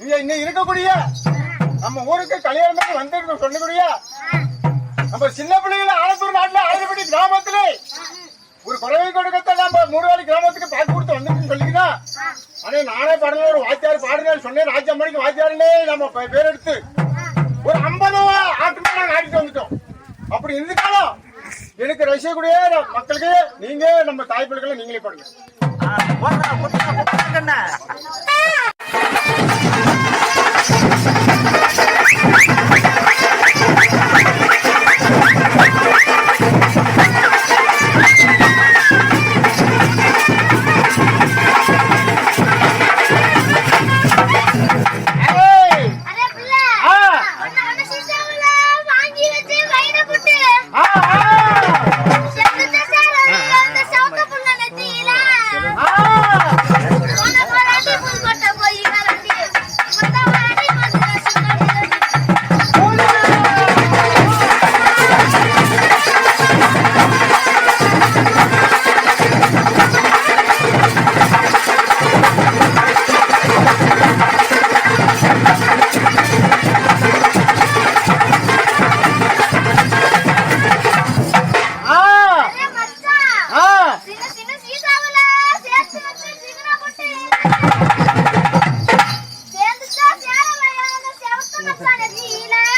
இங்க இன்னும் இருக்கக்கூடிய நம்ம ஊருக்கு கல்யாணம் வந்திருக்கோம் சொன்னக்கூடிய நம்ம சின்ன பிள்ளைகள ஆலத்தூர் நாட்டுல ஆயிரப்பட்டி கிராமத்துல ஒரு பறவை கொடுக்கத்தை நம்ம மூணு கிராமத்துக்கு பாட்டு கொடுத்து வந்திருக்குன்னு சொல்லிக்கினா அதே நானே பாடல ஒரு வாத்தியார் பாடுறேன் சொன்னேன் ராஜா மணிக்கு வாத்தியாருன்னே நம்ம பேர் எடுத்து ஒரு ஐம்பது ஆட்டு நாட்டுக்கு வந்துட்டோம். அப்படி இருந்துட்டாலும் எனக்கு ரசிக்கக்கூடிய மக்களுக்கு நீங்க நம்ம தாய்ப்பிள்ளைகளை நீங்களே பாடுங்க. 这么大的鲫呢？